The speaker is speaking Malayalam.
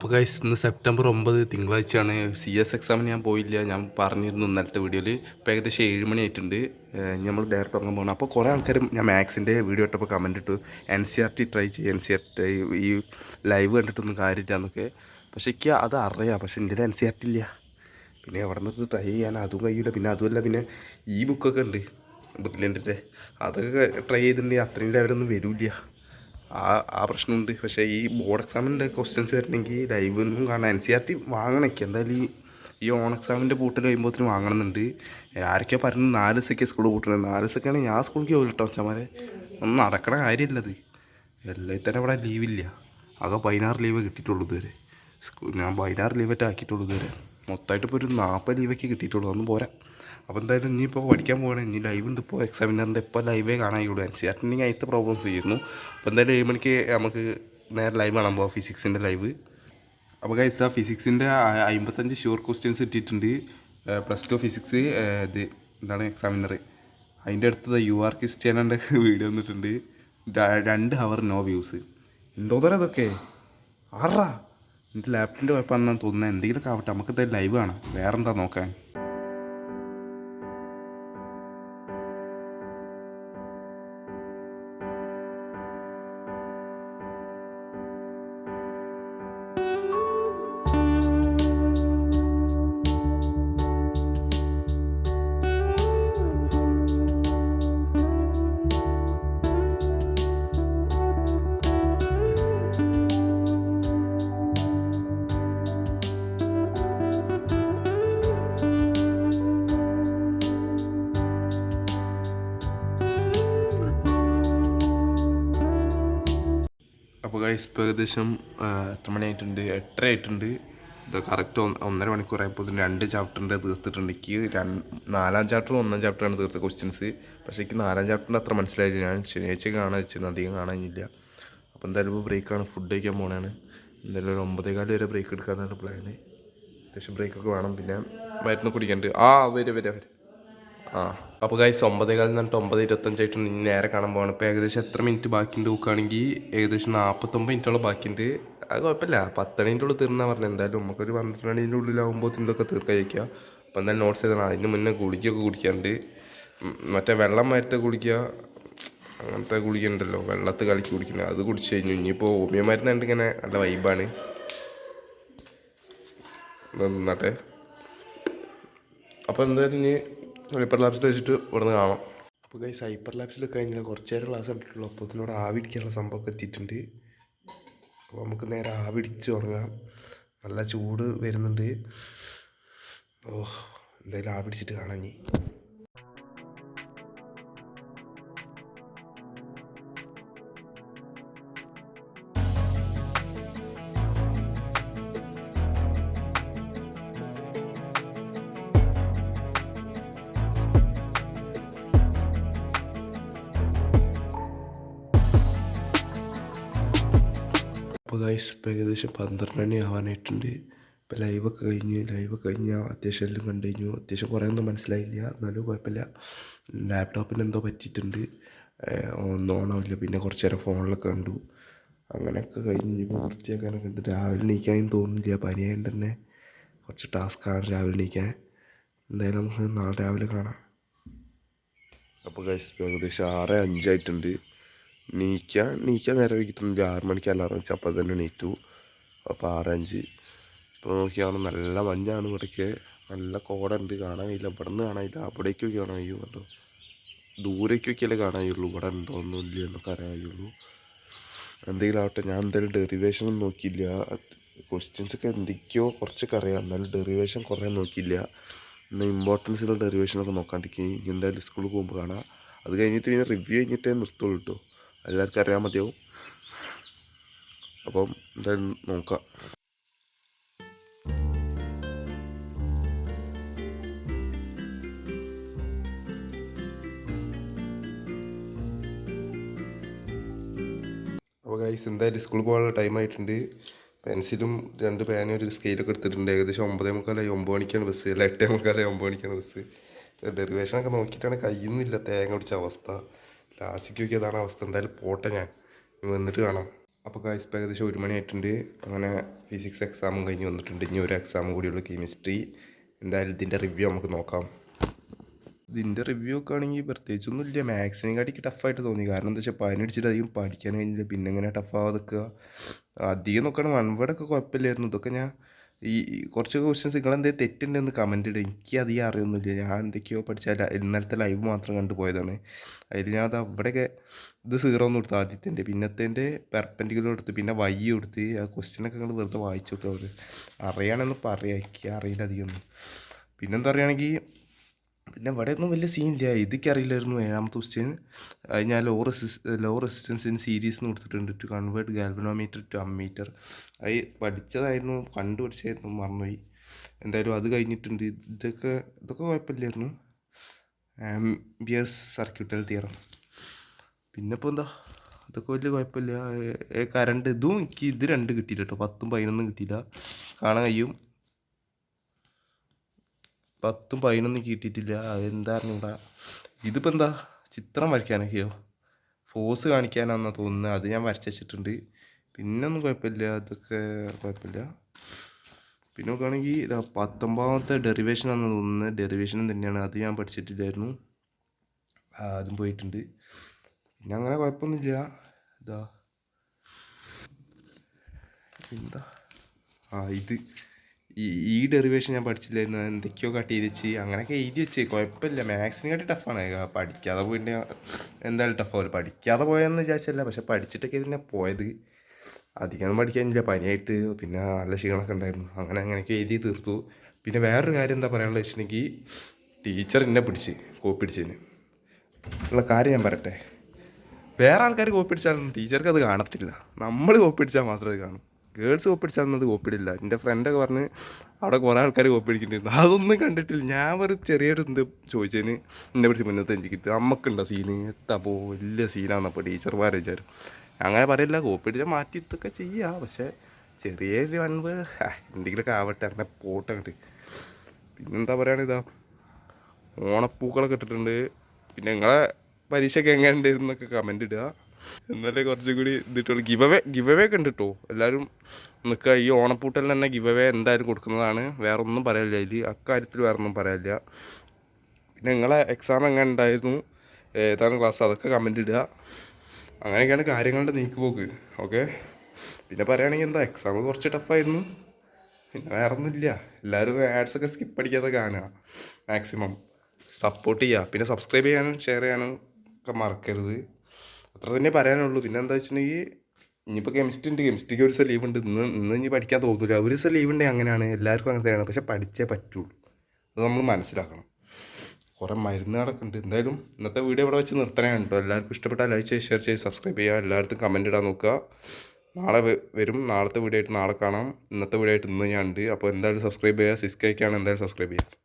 അപ്പോൾ ഗൈസ് ഇന്ന് സെപ്റ്റംബർ ഒമ്പത് തിങ്കളാഴ്ചയാണ്. സി എസ് എക്സാമിന് ഞാൻ പോയില്ല. ഞാൻ പറഞ്ഞിരുന്നു ഇന്നലത്തെ വീഡിയോയിൽ ഇപ്പോൾ ഏകദേശം ഏഴ് മണി ആയിട്ടുണ്ട്. നമ്മൾ ഡയറക്റ്റ് തുടങ്ങാൻ പോകണം അപ്പോൾ കുറേ ആൾക്കാരും ഞാൻ മാത്സിന്റെ വീഡിയോ ഇട്ടപ്പോൾ കമന്റ് ഇട്ടു. N C R T try ചെയ്യും. എൻ സി ആർ ടി ഈ ലൈവ് കണ്ടിട്ടൊന്നും കാര്യമില്ല എന്നൊക്കെ. പക്ഷേ എനിക്ക് അത് അറിയാം. പക്ഷേ എന്റെ എൻ സി ആർ ടി ഇല്ല. പിന്നെ എവിടെ നിന്ന് ട്രൈ ചെയ്യാൻ അതും കഴിയില്ല പിന്നെ അതുമല്ല പിന്നെ ഈ ബുക്കൊക്കെ ഉണ്ട്. ബ്രില്യന്റിന്റെ അതൊക്കെ ട്രൈ ചെയ്തിട്ടുണ്ടെങ്കിൽ അത്രയും ലെവലൊന്നും വരില്ല. ആ ആ പ്രശ്നമുണ്ട്. പക്ഷേ ഈ ബോർഡ് എക്സാമിന്റെ ക്വസ്റ്റ്യൻസ് വരണമെങ്കിൽ ലൈവ് ഒന്നും കാണാൻ എൻ സി ആർ ടി വാങ്ങണമൊക്കെ എന്തായാലും ഈ ഓൺ എക്സാമിന്റെ പൂട്ടിൽ കഴിയുമ്പോഴത്തേനും വാങ്ങണമെന്നുണ്ട് ആരൊക്കെയോ പറഞ്ഞത് നാല് ദിവസമൊക്കെ സ്കൂൾ പൂട്ടണത് നാല് ദിവസമൊക്കെയാണ് ഞാൻ സ്കൂളിലേക്ക് പോയി കേട്ടോ അച്ഛന്മാരെ ഒന്നും നടക്കണ കാര്യമില്ലത് എല്ലാം തന്നെ ഇവിടെ ലീവില്ല ആകെ പതിനാറ് ലീവ് കിട്ടിയിട്ടുള്ളൂ ഇതുവരെ. സ്കൂൾ ഞാൻ പതിനാറ് ലീവൊക്കെ ആക്കിയിട്ടുള്ളൂ ഇതുവരെ. മൊത്തമായിട്ട് ഇപ്പോൾ ഒരു നാൽപ്പത് ലീവൊക്കെ കിട്ടിയിട്ടുള്ളൂ. ഒന്നും പോരാ. അപ്പോൾ എന്തായാലും നീ ഇപ്പോൾ പഠിക്കാൻ പോകണേ നീ ലൈവ് ഉണ്ട്. ഇപ്പോൾ എക്സാമിനറിന്റെ ഇപ്പോൾ ലൈവേ കാണാനുള്ളൂ എൻ സി ആർട്ടിന്റെ അതിലത്തെ പ്രോബ്ലംസ് ചെയ്യുന്നു. അപ്പോൾ എന്തായാലും ഏഴ് മണിക്ക് നമുക്ക് നേരെ ലൈവ് കാണാൻ പോകാം ഫിസിക്സിന്റെ ലൈവ് അപ്പോൾ ഗൈസ് ആ ഫിസിക്സിന്റെ അമ്പത്തഞ്ച് ഷുവർ ക്വസ്റ്റ്യൻസ് ഇട്ടിട്ടുണ്ട് പ്ലസ് ടു ഫിസിക്സ് ഇത് എന്താണ് എക്സാമിനർ അതിന്റെ അടുത്തത് യു ആർ ക്രിസ്ത്യാനന്റെ വീഡിയോ വന്നിട്ടുണ്ട്. രണ്ട് ഹവർ നോ വ്യൂസ് എന്തോ തരം ഇതൊക്കെ ആറാ എന്റെ ലാപ്ടോപ്പിന്റെ കുഴപ്പമാണെന്നാണ് തോന്നുന്നത് എന്തെങ്കിലുമൊക്കെ ആവട്ടെ. നമുക്ക് ലൈവ് കാണാം. വേറെന്താ നോക്കാൻ? അപ്പോൾ ഗൈസ് ഇപ്പോൾ ഏകദേശം എത്ര മണിയായിട്ടുണ്ട്? എട്ടര ആയിട്ടുണ്ട് ഇത് കറക്റ്റ് ഒന്നര മണിക്കൂറായപ്പോൾ ഇതിന് രണ്ട് ചാപ്റ്ററിന്റെ തീർത്തിട്ടുണ്ട്. എനിക്ക് രണ്ട് നാലാം ചാപ്റ്ററും ഒന്നാം ചാപ്റ്ററാണ് തീർത്ത ക്വസ്റ്റ്യൻസ് പക്ഷേ എനിക്ക് നാലാം ചാപ്റ്ററിന്റെ അത്ര മനസ്സിലായില്ല. ഞാൻ ശനിയാഴ്ച കാണാൻ വെച്ചിരുന്നു അധികം കാണാനില്ല. അപ്പോൾ എന്തായാലും ഇപ്പോൾ ബ്രേക്കാണ് ഫുഡ് കഴിക്കാൻ പോകണതാണ് എന്തായാലും ഒരു ഒമ്പതേകാൽ വരെ ബ്രേക്ക് എടുക്കാമെന്നാണ് പ്ലാന് അത്യാവശ്യം ബ്രേക്കൊക്കെ വേണം. പിന്നെ മരുന്ന് കുടിക്കാണ്ട്. ആ വരെ വരെ വരെ. ആ. അപ്പോൾ ഗൈസ് ഒമ്പതേകാലിൽ എന്നിട്ട് ഒമ്പത് ഇരുപത്തഞ്ചായിട്ട് ഇനി നേരെ കാണാൻ പോകണം ഇപ്പോൾ ഏകദേശം എത്ര മിനിറ്റ് ബാക്കിയുണ്ട് നോക്കുകയാണെങ്കിൽ ഏകദേശം നാൽപ്പത്തൊമ്പത് മിനിറ്റോളം ബാക്കിയുണ്ട് അത് കുഴപ്പമില്ല പത്ത് മണിന്റെ ഉള്ളിൽ തീർന്നാ പറഞ്ഞത് എന്തായാലും നമുക്കൊരു പന്ത്രണ്ട് മണിന്റെ ഉള്ളിലാകുമ്പോൾ ഇതൊക്കെ തീർക്കാൻ കഴിക്കുക അപ്പോൾ എന്തായാലും നോട്ട്സ് ചെയ്തതാണ്. അതിന് മുന്നേ ഗുളികയൊക്കെ കുടിക്കാണ്ട്. മറ്റേ വെള്ളം മരത്തെ കുടിക്കുക അങ്ങനത്തെ കുളിക്കണ്ടല്ലോ വെള്ളത്ത് കളിച്ച് കുടിക്കുന്നത് അത് കുടിച്ച് കഴിഞ്ഞു. ഇനിയിപ്പോൾ ഹോമിയോ മരുന്നുണ്ട് ഇങ്ങനെ നല്ല വൈബാണ് നന്നാട്ടെ. അപ്പോൾ എന്തായാലും ഇനി ഹൈപ്പർ ലാബ്സിൽ വെച്ചിട്ട് ഇവിടുന്ന് കാണാം. അപ്പോൾ ഗൈസ് ഹൈപ്പർ ലാബ്സിൽ കഴിഞ്ഞാൽ കുറച്ച് നേരം ക്ലാസ് കണ്ടിട്ടുള്ളൂ. അപ്പോൾ ഇതിനോട് ആവിടിക്കാനുള്ള സംഭവമൊക്കെ എത്തിയിട്ടുണ്ട്. അപ്പോൾ നമുക്ക് നേരെ ആവിടിച്ച് ഉറങ്ങാം. നല്ല ചൂട് വരുന്നുണ്ട്. ഓ എന്തായാലും ആവിടിച്ചിട്ട് കാണാം ഇനി. അപ്പോൾ ഗൈസ് ഇപ്പോൾ ഏകദേശം പന്ത്രണ്ട് മണി ആവാനായിട്ടുണ്ട്. ഇപ്പോൾ ലൈവൊക്കെ കഴിഞ്ഞ് ലൈവൊക്കെ കഴിഞ്ഞ് അത്യാവശ്യം എല്ലാം കണ്ടു കഴിഞ്ഞു. അത്യാവശ്യം കുറേ ഒന്നും മനസ്സിലായില്ല. എന്നാലും കുഴപ്പമില്ല. ലാപ്ടോപ്പിന് എന്തോ പറ്റിയിട്ടുണ്ട്. ഒന്നും ഓണാവില്ല. പിന്നെ കുറച്ച് നേരം ഫോണിലൊക്കെ കണ്ടു. അങ്ങനെയൊക്കെ കഴിഞ്ഞ് വൃത്തിയാക്കാനൊക്കെ ഉണ്ട്. രാവിലെ നീക്കാനും തോന്നുന്നില്ല. പനിയായിട്ട് തന്നെ കുറച്ച് ടാസ്ക്കാണ് രാവിലെ നീക്കാൻ എന്തായാലും നമുക്ക് നാളെ രാവിലെ കാണാം. അപ്പോൾ ഗൈസ് ഏകദേശം ആറ് അഞ്ചായിട്ടുണ്ട് നീക്കാൻ നീക്കാൻ നേരെ വൈകിട്ടുണ്ട് ആറ് മണിക്ക് അലാറം വെച്ച് അപ്പോൾ തന്നെ എണീറ്റു. അപ്പോൾ ആറഞ്ച് ഇപ്പോൾ നോക്കിയാണ് നല്ല മഞ്ഞാണ് ഇവിടേക്ക്. നല്ല കോടുണ്ട് കാണാൻ കഴിയില്ല. ഇവിടെ നിന്ന് കാണാൻ കഴിയില്ല. അവിടേക്കൊക്കെ കാണാൻ കഴിയും കേട്ടോ. ദൂരേക്കൊക്കെയല്ലേ കാണാൻ കഴിയുള്ളൂ. ഇവിടെ ഉണ്ടോ ഒന്നും ഇല്ല എന്നൊക്കെ അറിയാൻ കഴിയുള്ളൂ. എന്തെങ്കിലും ആവട്ടെ ഞാൻ എന്തായാലും ഡെറിവേഷൻ ഒന്നും നോക്കിയില്ല. ക്വസ്റ്റ്യൻസ് ഒക്കെ എന്തൊക്കെയോ കുറച്ചൊക്കെ അറിയാം എന്നാലും ഡെറിവേഷൻ കുറേ നോക്കിയില്ല. എന്നാൽ ഇമ്പോർട്ടൻസിലുള്ള ഡെറിവേഷനൊക്കെ നോക്കാണ്ടിരിക്കും ഇനി എന്തായാലും സ്കൂളിൽ പോകുമ്പോൾ കാണാം. അത് കഴിഞ്ഞിട്ട് പിന്നെ റിവ്യൂ കഴിഞ്ഞിട്ടേ നിർത്തുള്ളൂ കേട്ടോ. എല്ലാവർക്കും അറിയാൻ മതിയാവും. അപ്പം എന്തായാലും നോക്കാം. അപ്പോൾ ഗൈസ് എന്തായാലും സ്കൂളിൽ പോകാനുള്ള ടൈം ആയിട്ടുണ്ട്. പെൻസിലും രണ്ട് പേനും ഒരു സ്കെയിലൊക്കെ എടുത്തിട്ടുണ്ട്. ഏകദേശം ഒമ്പതേ മുക്കാലായി ഒമ്പത് മണിക്കാണ് ബസ് അല്ല എട്ടേ മുക്കാലായി ഒമ്പത് മണിക്കാണ് ബസ് ഡെറിവേഷനൊക്കെ നോക്കിയിട്ടാണ് കയ്യുന്നില്ല തേങ്ങ പിടിച്ച അവസ്ഥ. ലാസ്റ്റിക്ക് നോക്കിയതാണ് അവസ്ഥ. എന്തായാലും പോട്ടെ ഞാൻ. വന്നിട്ട് കാണാം. അപ്പോൾ കാശ് ഏകദേശം ഒരു മണിയായിട്ടുണ്ട് അങ്ങനെ ഫിസിക്സ് എക്സാമും കഴിഞ്ഞ് വന്നിട്ടുണ്ട്. ഇനി ഒരു എക്സാമും കൂടിയുള്ള കെമിസ്ട്രി എന്തായാലും ഇതിന്റെ റിവ്യൂ നമുക്ക് നോക്കാം. ഇതിന്റെ റിവ്യൂ ഒക്കെ ആണെങ്കിൽ പ്രത്യേകിച്ചൊന്നും ഇല്ല. മാത്സിനെ കാട്ടിക്ക് ടഫായിട്ട് തോന്നി. കാരണം എന്താ വെച്ചാൽ പതിനടിച്ചിട്ട് അധികം പഠിക്കാൻ കഴിഞ്ഞില്ല. പിന്നെ എങ്ങനെ ടഫാവാതെ നിൽക്കുക. അധികം നോക്കുകയാണെങ്കിൽ വൺ വേർഡൊക്കെ കുഴപ്പമില്ലായിരുന്നു. ഇതൊക്കെ ഞാൻ ഈ കുറച്ച് ക്വസ്റ്റ്യൻസ് നിങ്ങൾ എന്തെങ്കിലും തെറ്റുണ്ടെന്ന് കമന്റ് ഇടുക എനിക്ക് അധികം അറിയൊന്നുമില്ല. ഞാൻ എന്തൊക്കെയോ പഠിച്ചാൽ ഇന്നലത്തെ ലൈവ് മാത്രം കണ്ടു പോയതാണ്. അതിൽ ഞാൻ അത് അവിടെയൊക്കെ ഇത് സീറോ എന്ന് കൊടുത്തു ആദ്യത്തിന്റെ. പിന്നത്തേന്റെ പെർപ്പൻഡിക്കുലർ കൊടുത്ത്. പിന്നെ വൈ കൊടുത്ത്. ആ ക്വസ്റ്റ്യനൊക്കെ നിങ്ങൾ വെറുതെ വായിച്ചു നോക്കുക അവർ അറിയാണെന്ന് പറയാം. എനിക്ക് അറിയില്ല അധികം ഒന്നും പിന്നെന്താ പറയുകയാണെങ്കിൽ പിന്നെ ഇവിടെ ഒന്നും വലിയ സീനില്ല ഇതൊക്കെ അറിയില്ലായിരുന്നു ഏഴാമത്തെ ക്വസ്റ്റ്യൻ ഞാൻ low resis low resistance in series എന്ന് കൊടുത്തിട്ടുണ്ട്. To convert galvanometer to ammeter അത് പഠിച്ചതായിരുന്നു കണ്ടു കണ്ടുപിടിച്ചായിരുന്നു മറന്നുപോയി. എന്തായാലും അത് കഴിഞ്ഞിട്ടുണ്ട്. ഇതൊക്കെ ഇതൊക്കെ കുഴപ്പമില്ലായിരുന്നു. ആംബിയസ് സർക്യൂട്ടൽ തിയറം പിന്നെ ഇപ്പോൾ എന്താ? ഇതൊക്കെ വലിയ കുഴപ്പമില്ല. കറണ്ട് ഇതും എനിക്ക് ഇത് രണ്ട് കിട്ടിയില്ല കേട്ടോ. പത്തും പതിനൊന്നും കിട്ടിയില്ല. കാണാൻ കഴിയും. പത്തും പതിനൊന്നും കിട്ടിയിട്ടില്ല. അതെന്താ അറിഞ്ഞൂടാ ഇതിപ്പോൾ എന്താ? ചിത്രം വരയ്ക്കാനൊക്കെയോ ഫോഴ്സ് കാണിക്കാനാണെന്നാണ് തോന്നുന്നത് അത് ഞാൻ വരച്ച് വെച്ചിട്ടുണ്ട്. പിന്നെ ഒന്നും കുഴപ്പമില്ല. അതൊക്കെ കുഴപ്പമില്ല. പിന്നെ നോക്കുകയാണെങ്കിൽ ഇതാ പത്തൊമ്പതാമത്തെ ഡെറിവേഷൻ ആണെന്ന് തോന്നുന്നത് ഡെറിവേഷനും തന്നെയാണ്. അത് ഞാൻ പഠിച്ചിട്ടില്ലായിരുന്നു. അതും പോയിട്ടുണ്ട്. പിന്നെ അങ്ങനെ കുഴപ്പമൊന്നുമില്ല. ഇതാ. എന്താ ആ ഇത്. ഈ ഡെറിവേഷൻ ഞാൻ പഠിച്ചില്ലായിരുന്നു. എന്തൊക്കെയോ കട്ട് ചെയ്ത് വെച്ച് അങ്ങനെയൊക്കെ എഴുതി വെച്ച്. കുഴപ്പമില്ല. മാത്സിനെ കാട്ടി ടഫാണ് പഠിക്കാതെ പോയിട്ട് എന്തായാലും ടഫാവില്ല പഠിക്കാതെ പോയെന്ന് വിചാരിച്ചല്ല. പക്ഷെ പഠിച്ചിട്ടൊക്കെ ഇതിനെ പോയത് അധികം പഠിക്കാനില്ല പനിയായിട്ട് പിന്നെ നല്ല ക്ഷീണമൊക്കെ ഉണ്ടായിരുന്നു. അങ്ങനെ അങ്ങനെയൊക്കെ എഴുതി തീർത്തു. പിന്നെ വേറൊരു കാര്യം എന്താ പറയാനുള്ളത് വെച്ചിട്ടുണ്ടെങ്കിൽ ടീച്ചർ എന്നെ പിടിച്ച് കോപ്പി അടിച്ചതിന്. ഉള്ള കാര്യം ഞാൻ പറയട്ടെ. വേറെ ആൾക്കാർ കോപ്പി അടിച്ചാലൊന്നും ടീച്ചർക്ക് അത് കാണത്തില്ല. നമ്മൾ കോപ്പി അടിച്ചാൽ മാത്രമേ അത് കാണൂ. ഗേൾസ് കോപ്പി അടിച്ചാൽ അത് കോപ്പി അടില്ല എന്റെ ഫ്രണ്ടൊക്കെ പറഞ്ഞ് അവിടെ കുറേ ആൾക്കാർ കോപ്പി അടിക്കുന്നുണ്ട് അതൊന്നും കണ്ടിട്ടില്ല. ഞാൻ ഒരു ചെറിയൊരു എന്ത് ചോദിച്ചതിന് എന്നെ പിടിച്ച് മുന്നത്തെ എഞ്ചിക്കിട്ട് അമ്മക്കുണ്ടോ സീന് എത്താപ്പോൾ വലിയ സീനാണെന്നപ്പോൾ ടീച്ചർമാർ വിചാരം അങ്ങനെ പറയില്ല കോപ്പി അടിച്ചാൽ മാറ്റിയിട്ടൊക്കെ ചെയ്യാം. പക്ഷേ ചെറിയൊരു വൺവ് എന്തെങ്കിലുമൊക്കെ ആവട്ടെ അങ്ങനെ പോട്ടെ പിന്നെന്താ പറയുകയാണിതാ ഓണപ്പൂക്കളൊക്കെ ഇട്ടിട്ടുണ്ട്. പിന്നെ നിങ്ങളെ പരീക്ഷയൊക്കെ എങ്ങനെ ഉണ്ടായിരുന്നൊക്കെ കമന്റ് ഇടുക. എന്നാലേ കുറച്ചും കൂടി ഇതിട്ടുള്ളൂ ഗിവ് അവേ ഗിവ് അവേ ഒക്കെ ഉണ്ട് കേട്ടോ എല്ലാവരും നിൽക്കുക ഈ ഓണപ്പൂട്ടലിൽ തന്നെ ഗിവ് അവേ എന്തായാലും കൊടുക്കുന്നതാണ്. വേറെ ഒന്നും പറയാനില്ല അതിൽ അക്കാര്യത്തിൽ വേറെ ഒന്നും പറയാനില്ല പിന്നെ നിങ്ങളെ എക്സാം എങ്ങനെ ഉണ്ടായിരുന്നു? ഏതാണ് ക്ലാസ് അതൊക്കെ കമന്റ് ഇടുക. അങ്ങനെയൊക്കെയാണ് കാര്യങ്ങളുടെ നീക്കുപോക്ക്. ഓക്കെ പിന്നെ പറയുകയാണെങ്കിൽ എന്താ എക്സാം കുറച്ച് ടഫായിരുന്നു പിന്നെ വേറെ ഒന്നുമില്ല എല്ലാവരും ആഡ്സ് ഒക്കെ സ്കിപ്പ് അടിക്കാതെ കാണുക. മാക്സിമം സപ്പോർട്ട് ചെയ്യുക. പിന്നെ സബ്സ്ക്രൈബ് ചെയ്യാനും ഷെയർ ചെയ്യാനും ഒക്കെ മറക്കരുത്. അത്ര തന്നെ പറയാനുള്ളൂ. പിന്നെ എന്താ വെച്ചിട്ടുണ്ടെങ്കിൽ ഇനിയിപ്പോൾ കെമിസ്ട്രി ഉണ്ട്. കെമിസ്ട്രിക്ക് ഒരു ദിവസം ലീവ് ഉണ്ട്. ഇന്ന് ഇന്ന് ഇനി പഠിക്കാൻ തോന്നില്ല ഒരു ദിവസം ലീവ് ഉണ്ടെങ്കിൽ അങ്ങനെയാണ്. എല്ലാവർക്കും അങ്ങനെ തന്നെയാണ്. പക്ഷെ പഠിച്ചേ പറ്റുള്ളൂ. അത് നമ്മൾ മനസ്സിലാക്കണം. കുറേ മരുന്നുകളൊക്കെ ഉണ്ട്. എന്തായാലും ഇന്നത്തെ വീഡിയോ ഇവിടെ വെച്ച് നിർത്തണേ കേട്ടോ. എല്ലാവർക്കും ഇഷ്ടപ്പെട്ടാൽ ലൈക്ക് ചെയ്ത് ഷെയർ ചെയ്ത് സബ്സ്ക്രൈബ് ചെയ്യുക. എല്ലായിടത്തും കമന്റ് ഇടാൻ നോക്കുക. നാളെ വരും. നാളത്തെ വീഡിയോ ആയിട്ട് നാളെ കാണാം. ഇന്നത്തെ വീഡിയോ ആയിട്ട് ഇന്ന് ഞാൻ ഉണ്ട്. അപ്പോൾ എന്തായാലും സബ്സ്ക്രൈബ് ചെയ്യുക. സിസ്കൈക്കാണ് എന്തായാലും സബ്സ്ക്രൈബ് ചെയ്യുക.